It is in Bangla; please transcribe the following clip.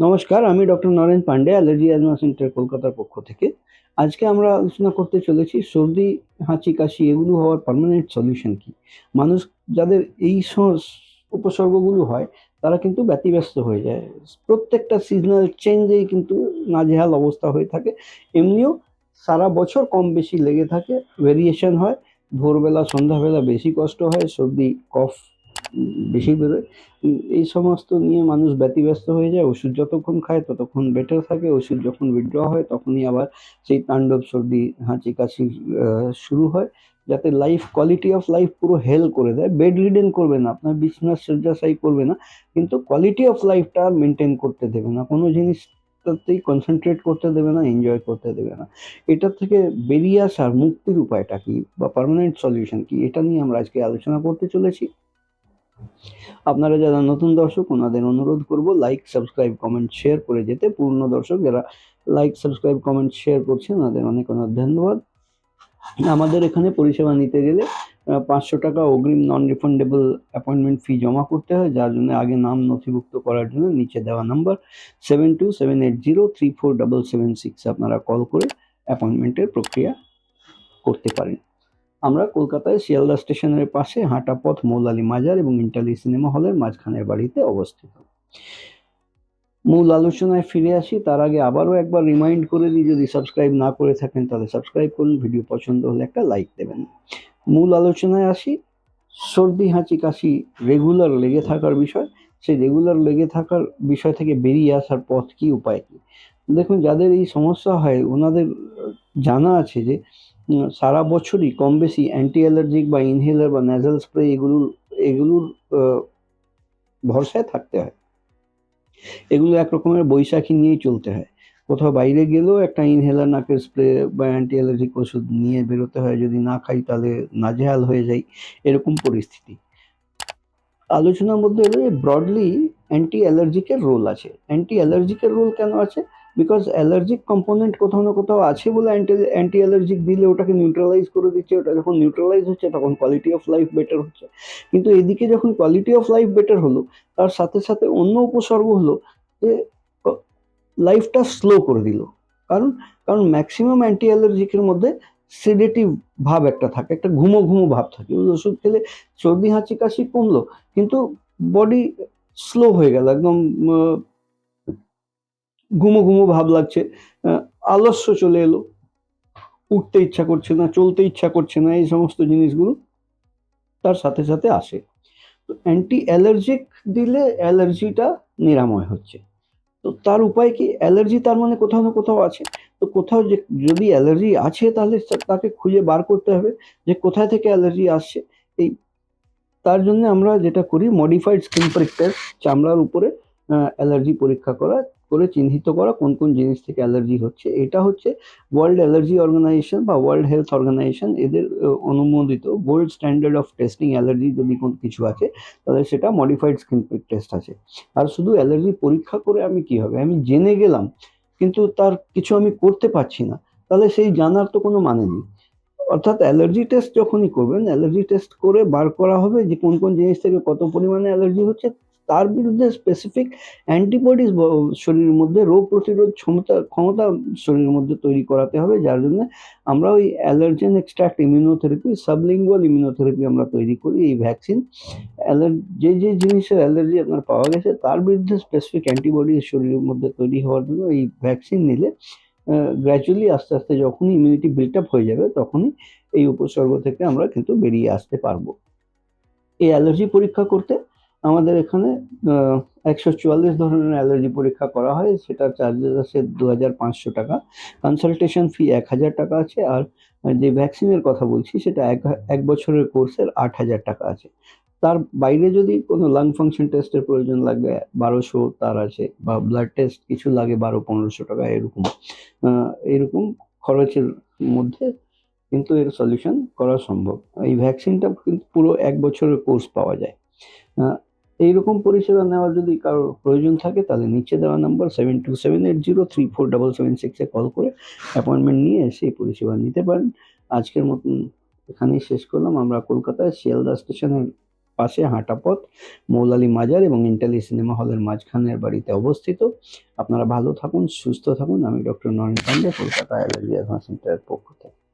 নমস্কার, আমি doctor Naren Pandey allergy asthma centre কলকাতার পক্ষ থেকে। আজকে আমরা আলোচনা করতে চলেছি সর্দি, হাঁচি, কাশি, এগুলো হওয়ার পার্মানেন্ট সলিউশন কি? মানুষ যাদের এই উপসর্গগুলো হয়, তারা কিন্তু ব্যতিব্যস্ত হয়ে যায়। প্রত্যেকটা সিজনাল চেঞ্জেই কিন্তু নাজেহাল অবস্থা হয়ে থাকে। এমনিও সারা বছর কম বেশি লেগে থাকে ভেরিয়েশন হয়। ভোরবেলা, সন্ধ্যাবেলা বেশি কষ্ট হয়, সর্দি, কফ বেশি বেরোয়। এই সমস্ত নিয়ে মানুষ ব্যতিব্যস্ত হয়ে যায়। ওষুধ যতক্ষণ খায় ততক্ষণ বেটার থাকে। ওষুধ যখন উইথড্র হয় তখনই আবার সেই তাণ্ডব সর্দি, হাঁচি, কাশি শুরু হয়। যাতে লাইফ কোয়ালিটি অফ লাইফ পুরো হেল করে দেয়। বেড রিডেন করবে না। আপনার বিছনার শয্যাশায়ী করবে না। কিন্তু কোয়ালিটি অফ লাইফটা মেনটেন করতে দেবে না। কোনো জিনিসটাতেই কনসেন্ট্রেট করতে দেবে না এনজয় করতে দেবে না। এটা থেকে বেরিয়ে আসার মুক্তির উপায়টা কি? বা পার্মানেন্ট সলিউশন কি? এটা নিয়ে আমরা আজকে আলোচনা করতে চলেছি। আপনারা যারা নতুন দর্শক, ওনাদের অনুরোধ করব লাইক সাবস্ক্রাইব কমেন্ট শেয়ার করে যেতে। পুরনো দর্শক যারা লাইক সাবস্ক্রাইব কমেন্ট শেয়ার করছেন, ওনাদের অনেক অনেক ধন্যবাদ। আমাদের এখানে পরিষেবা নিতে গেলে পাঁচশো টাকা অগ্রিম নন রিফান্ডেবল অ্যাপয়েন্টমেন্ট ফি জমা করতে হয়, যার জন্য আগে নাম নথিভুক্ত করার জন্য নিচে দেওয়া number seven two seven eight zero three four double seven six আপনারা কল করে অ্যাপয়েন্টমেন্টের প্রক্রিয়া করতে পারেন আমরা কলকাতায় শিয়ালদা স্টেশনের পাশে হাঁটা পথ মৌলালি মাজার এবং ইন্টালি সিনেমা হলের মাঝখানের বাড়িতে অবস্থিত। মূল আলোচনায় ফিরে আসি, তার আগে আবারও একবার রিমাইন্ড করে দিই, যদি সাবস্ক্রাইব না করে থাকেন তাহলে সাবস্ক্রাইব করুন, ভিডিও পছন্দ হলে একটা লাইক দেবেন। মূল আলোচনায় আসি, সর্দি, হাঁচি, কাশি রেগুলার লেগে থাকার বিষয়। সেই রেগুলার লেগে থাকার বিষয় থেকে বেরিয়ে আসার পথ কি, উপায় কি? দেখুন, যাদের এই সমস্যা হয়, ওনাদের জানা আছে যে সারা বছরই কম বেশি অ্যান্টি অ্যালার্জিক বা ইনহেলার বা ন্যাজাল স্প্রে এগুলোর এগুলোর ভরসায় থাকতে হয়। এগুলো এক রকমের বৈশাখী নিয়েই চলতে হয়। কোথাও বাইরে গেলেও একটা ইনহেলার নাকের স্প্রে বা অ্যান্টি অ্যালার্জিক ওষুধ নিয়ে বেরোতে হয়। যদি না খাই তাহলে নাজেহাল হয়ে যাই। এরকম পরিস্থিতি। আলোচনার মধ্যে এলো ব্রডলি অ্যান্টি অ্যালার্জিকের রোল আছে। অ্যান্টি অ্যালার্জিকের রোল কেন আছে? বিকজ অ্যালার্জিক কম্পোনেন্ট কোথাও না কোথাও আছে বলে অ্যান্টি অ্যান্টি অ্যালার্জিক দিলে ওটাকে নিউট্রালাইজ করে দিচ্ছে, ওটা যখন নিউট্রালাইজ হচ্ছে তখন কোয়ালিটি অফ লাইফ বেটার হচ্ছে। কিন্তু এদিকে যখন কোয়ালিটি অফ লাইফ বেটার হলো, তার সাথে সাথে অন্য উপসর্গ হলো যে লাইফটা স্লো করে দিল। কারণ কারণ ম্যাক্সিমাম অ্যান্টি অ্যালার্জিকের মধ্যে সিডেটিভ ভাব একটা থাকে, একটা ঘুমো ঘুমো ভাব থাকে। ওই ওষুধ খেলে সর্দি হাঁচি কাশি কমলো, কিন্তু বডি স্লো হয়ে গেল, একদম ঘুমো ঘুমো ভাব লাগছে। আলস্য চলে এলো। উঠতে ইচ্ছা করছে না, চলতে ইচ্ছা করছে না, এই সমস্ত জিনিসগুলো তার সাথে সাথে আসে। তো অ্যান্টি অ্যালার্জিক দিলে অ্যালার্জিটা নিরাময় হচ্ছে। তো তার উপায় কি? অ্যালার্জি তার মানে কোথাও না কোথাও আছে। তো কোথাও যে, যদি অ্যালার্জি আছে তাহলে তাকে খুঁজে বার করতে হবে যে কোথায় থেকে অ্যালার্জি আসছে। এই, তার জন্য আমরা যেটা করি মডিফাইড স্কিন প্রিক টেস্ট চামড়ার উপরে অ্যালার্জি পরীক্ষা করা করে চিহ্নিত করা কোন কোন জিনিস থেকে অ্যালার্জি হচ্ছে। এটা হচ্ছে ওয়ার্ল্ড অ্যালার্জি অর্গানাইজেশন বা ওয়ার্ল্ড হেলথ অর্গানাইজেশন এদের অনুমোদিত gold standard of testing allergy যদি কোনো কিছু আছে, তাহলে সেটা মডিফাইড স্কিন টেস্ট আছে। আর শুধু অ্যালার্জি পরীক্ষা করে আমি কি হবে? আমি জেনে গেলাম, কিন্তু তার কিছু আমি করতে পারছি না। তাহলে সেই জানার তো কোনো মানে নেই। অর্থাৎ অ্যালার্জি টেস্ট যখনই করবেন, অ্যালার্জি টেস্ট করে বার করা হবে যে কোন কোন জিনিস থেকে কত পরিমাণে অ্যালার্জি হচ্ছে তার বিরুদ্ধে স্পেসিফিক অ্যান্টিবডিজ শরীরের মধ্যে রোগ প্রতিরোধ ক্ষমতা ক্ষমতা শরীরের মধ্যে তৈরি করাতে হবে, যার জন্য আমরা ওই allergen extract immunotherapy sublingual immunotherapy আমরা তৈরি করি, এই ভ্যাকসিন যে যে জিনিসের অ্যালার্জি আপনার পাওয়া গেছে, তার বিরুদ্ধে স্পেসিফিক অ্যান্টিবডি শরীরের মধ্যে তৈরি হওয়ার জন্য এই ভ্যাকসিন নিলে গ্র্যাজুয়ালি আস্তে আস্তে যখনই ইমিউনিটি বিল্ট আপ হয়ে যাবে, তখনই এই উপসর্গ থেকে আমরা কিন্তু বেরিয়ে আসতে পারব। এই অ্যালার্জি পরীক্ষা করতে আমাদের এখানে একশো চুয়াল্লিশ ধরনের অ্যালার্জি পরীক্ষা করা হয়। সেটার চার্জেস আছে দু হাজার পাঁচশো টাকা। কনসালটেশন ফি এক হাজার টাকা আছে আর যে ভ্যাকসিনের কথা বলছি সেটা এক এক বছরের কোর্সের আট হাজার টাকা আছে। তার বাইরে যদি কোনো লাং ফাংশন টেস্টের প্রয়োজন লাগে বারোশো তার আছে বা ব্লাড টেস্ট কিছু লাগে বারো, পনেরোশো টাকা, এরকম। এরকম খরচের মধ্যে কিন্তু এর সলিউশন করা সম্ভব। এই ভ্যাকসিনটা কিন্তু পুরো এক বছরের কোর্স পাওয়া যায়। এইরকম পরিষেবা নেওয়ার যদি কারোর প্রয়োজন থাকে, তাহলে নিচে দেওয়া number seven two seven eight zero three four double seven সিক্সে কল করে অ্যাপয়েন্টমেন্ট নিয়ে সেই পরিষেবা নিতে পারেন। আজকের মতন এখানেই শেষ করলাম। আমরা কলকাতায় শিয়ালদা স্টেশনের পাশে হাঁটা পথ, মৌলালী মাজার এবং ইন্টালি সিনেমা হলের মাঝখানের বাড়িতে অবস্থিত। আপনারা ভালো থাকুন, সুস্থ থাকুন। আমি doctor Naren Pandey, Kolkata allergy advance সেন্টারের পক্ষ থেকে।